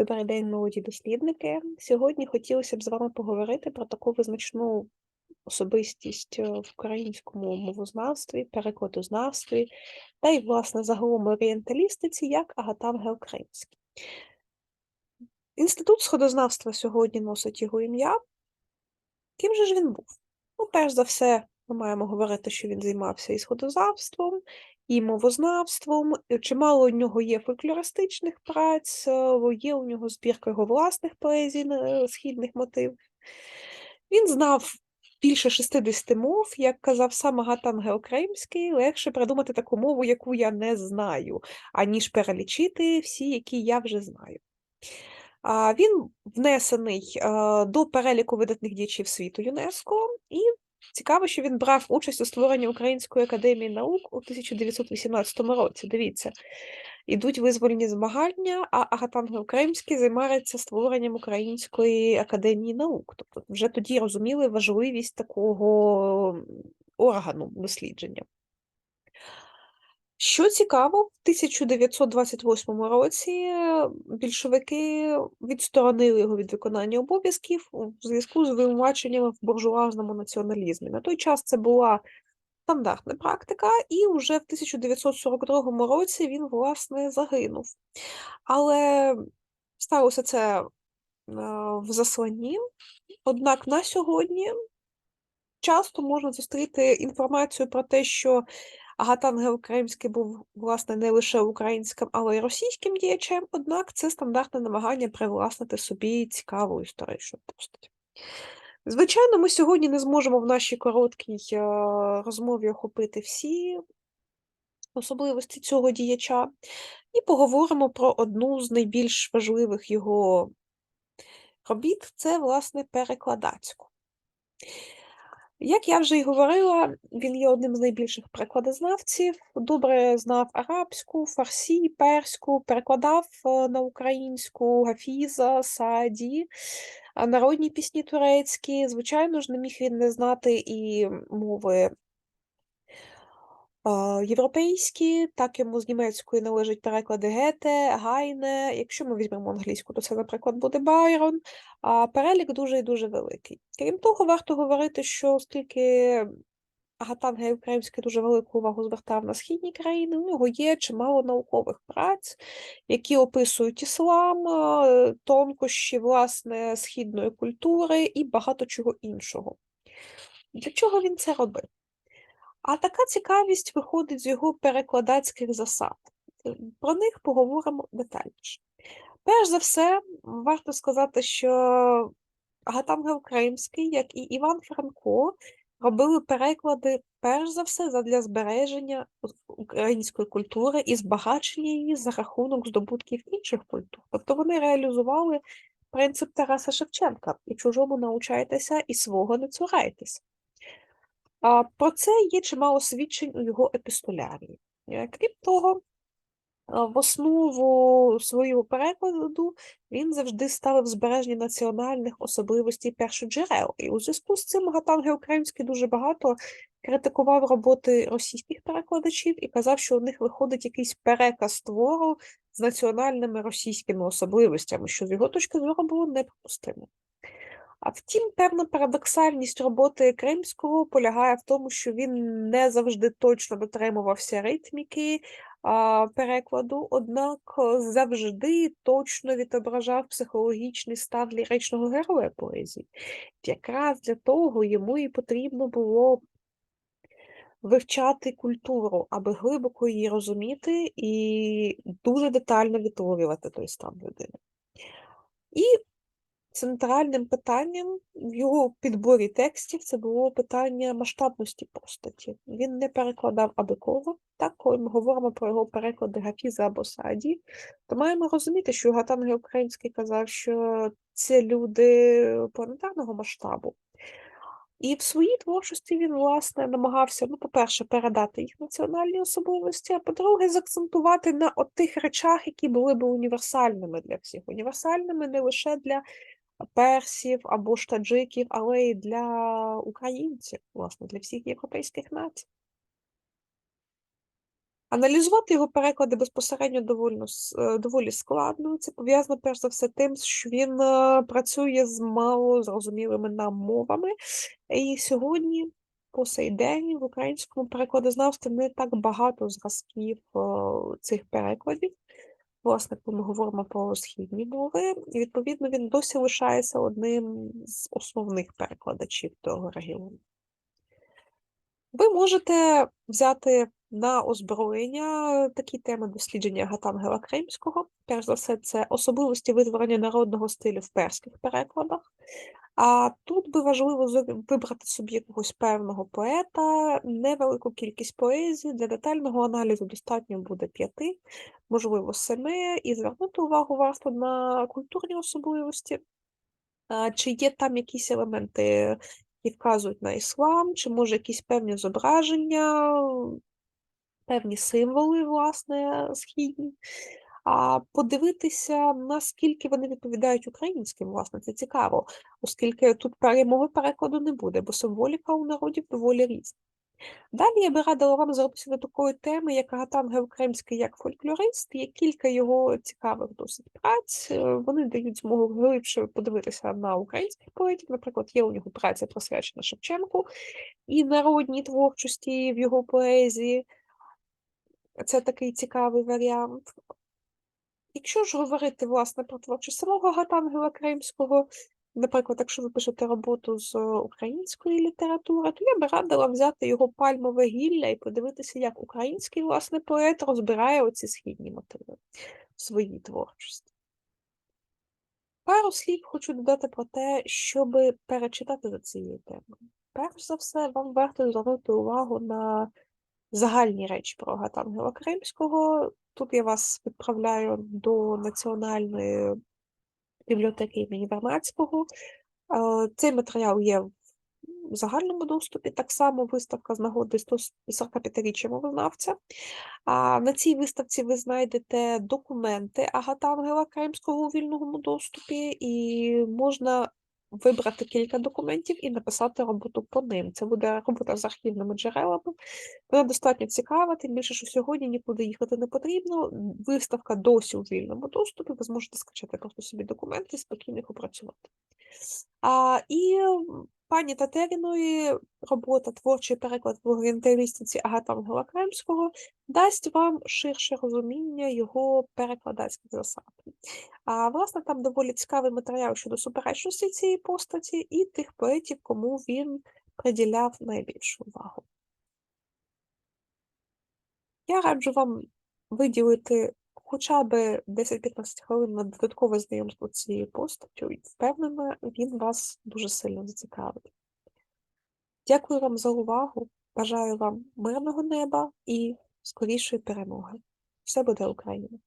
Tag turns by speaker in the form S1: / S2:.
S1: Добрий день, молоді дослідники. Сьогодні хотілося б з вами поговорити про таку визначну особистість е, в українському мовознавстві, перекладознавстві та й, власне, загалом орієнталістиці, як Агатангел Кримський. Інститут сходознавства сьогодні носить його ім'я. Ким же ж він був? Ну, перш за все, ми маємо говорити, що він займався і сходознавством, і мовознавством. Е, чимало у нього є фольклористичних праць, е, є у нього збірка його власних поезій на східних мотивів. Він знав більше 60 мов, як казав сам Агатан Геокремський, легше придумати таку мову, яку я не знаю, аніж перелічити всі, які я вже знаю. Він внесений е, до переліку видатних діячів світу ЮНЕСКО, і цікаво, що він брав участь у створенні Української академії наук у 1918 році. Дивіться, ідуть визвольні змагання, а Агатангел Кримський займається створенням Української академії наук. Тобто вже тоді розуміли важливість такого органу дослідження. Що цікаво, в 1928 році е, більшовики відсторонили його від виконання обов'язків у зв'язку з винуваченнями в буржуазному націоналізмі. На той час це була стандартна практика, і вже в 1942 році він, власне, загинув. Але сталося це е, в засланні. Однак на сьогодні часто можна зустріти інформацію про те, що Агатангел Кримський був, власне, не лише українським, але й російським діячем, однак це стандартне намагання привласнити собі цікаву історичну постать. Звичайно, ми сьогодні не зможемо в нашій короткій е, розмові охопити всі особливості цього діяча, і поговоримо про одну з найбільш важливих його робіт це, власне, перекладацьку. Як я вже й говорила, він є одним з найбільших перекладознавців, добре знав арабську, фарсі, перську, перекладав е, на українську Гафіза, Сааді, народні пісні турецькі. Звичайно ж, не міг він не знати і мови європейські, так йому з німецької належать переклади Гете, Гайне. Якщо ми візьмемо англійську, то це, наприклад, буде Байрон. А перелік дуже і дуже великий. Крім того, варто говорити, що оскільки Агатан Геїв-Кримський дуже велику увагу звертав на східні країни, у нього є чимало наукових праць, які описують іслам, тонкощі власне східної культури і багато чого іншого. Для чого він це робив? А така цікавість виходить з його перекладацьких засад. Е, про них поговоримо детальніше. Перш за все, варто сказати, що Гатангел Кримський, як і Іван Франко, робили переклади, перш за все, для збереження української культури і збагачення її за рахунок здобутків інших культур. Тобто вони реалізували принцип Тараса Шевченка і чужому научайтеся, і свого не цурайтеся. Про це є чимало свідчень у його епістолярії. Крім того, в основу свого перекладу він завжди ставив збереження національних особливостей першоджерел. І у зв'язку з цим Гатангел Кримський дуже багато критикував роботи російських перекладачів і казав, що у них виходить якийсь переказ твору з національними російськими особливостями, що з його точки зору було неприпустимо. А втім, певна парадоксальність роботи Кримського полягає в тому, що він не завжди точно дотримувався ритміки а, перекладу, однак завжди точно відображав психологічний стан ліричного героя поезії. Якраз для того йому і потрібно було вивчати культуру, аби глибоко її розуміти і дуже детально відтворювати той стан людини. І Центральним питанням в його підборі текстів це було питання масштабності постаті. Він не перекладав аби кого. Так, коли ми говоримо про його переклади Гафіза або Саді, то маємо розуміти, що Гатанги Український казав, що це люди планетарного масштабу. І в своїй творчості він, власне, намагався, ну, по-перше, передати їх національні особливості, а по-друге, закцентувати на тих речах, які були б універсальними для всіх. Універсальними не лише для персів або ж таджиків, але й для українців, власне, для всіх європейських націй. Аналізувати його переклади безпосередньо довольно е, доволі складно. Це пов'язано перш за все тим, що він, е, працює з малозрозумілими нам мовами. І сьогодні, по сей день, в українському перекладознавстві не так багато зразків, е, цих перекладів. Власне, коли ми говоримо про східні мови, і відповідно він досі лишається одним з основних перекладачів того регіону. Ви можете взяти на озброєння такі теми дослідження Гатангела Кримського. Перш за все, це особливості витворення народного стилю в перських перекладах. А тут би важливо вибрати собі якогось певного поета, невелику кількість поезії. Для детального аналізу достатньо буде п'яти, можливо, семи, і звернути увагу варто на культурні особливості. Чи є там якісь елементи, які вказують на іслам, чи може якісь певні зображення, певні символи, власне, східні, а подивитися, наскільки вони відповідають українським, власне, це цікаво, оскільки тут прямого перекладу не буде, бо символіка у народів доволі різна. Далі я би радила вам зробити до такої теми, як Гатангел Кримський як фольклорист. Є кілька його цікавих досить праць. е, Вони дають змогу глибше подивитися на українських поетів. Наприклад, є у нього праця присвячена Шевченку і народній творчості в його поезії. Це такий цікавий варіант. Якщо ж говорити, власне, про творчість самого Гатангела Кримського, наприклад, якщо ви пишете роботу з української літератури, то я би радила взяти його пальмове гілля і подивитися, як український, власне, поет розбирає оці східні мотиви в своїй творчості. Пару слів хочу додати про те, щоб перечитати за цією темою. Перш за все, вам варто звернути увагу на загальні речі про Гатангела Кримського. Тут я вас відправляю до Національної бібліотеки імені Вернадського. Е, Цей матеріал є в загальному доступі, так само виставка з нагоди 145-річчя мовознавця. На цій виставці ви знайдете документи Агатангела Кримського у вільному доступі, і можна вибрати кілька документів і написати роботу по ним. Це буде робота з архівними джерелами. Вона достатньо цікава, тим більше, що сьогодні нікуди їхати не потрібно. Виставка досі у вільному доступі, ви зможете скачати просто собі документи спокійно їх опрацювати. А, і пані Татеріної робота творчий переклад в орієнталістиці Агатангела Кримського дасть вам ширше розуміння його перекладацьких засад. А власне там доволі цікавий матеріал щодо суперечності цієї постаті і тих поетів, кому він приділяв найбільшу увагу. Я раджу вам виділити хоча б 10-15 хвилин на додаткове знайомство з цією постаттю, і впевнена, він вас дуже сильно зацікавить. Дякую вам за увагу. Бажаю вам мирного неба і скорішої перемоги. Все буде Україна!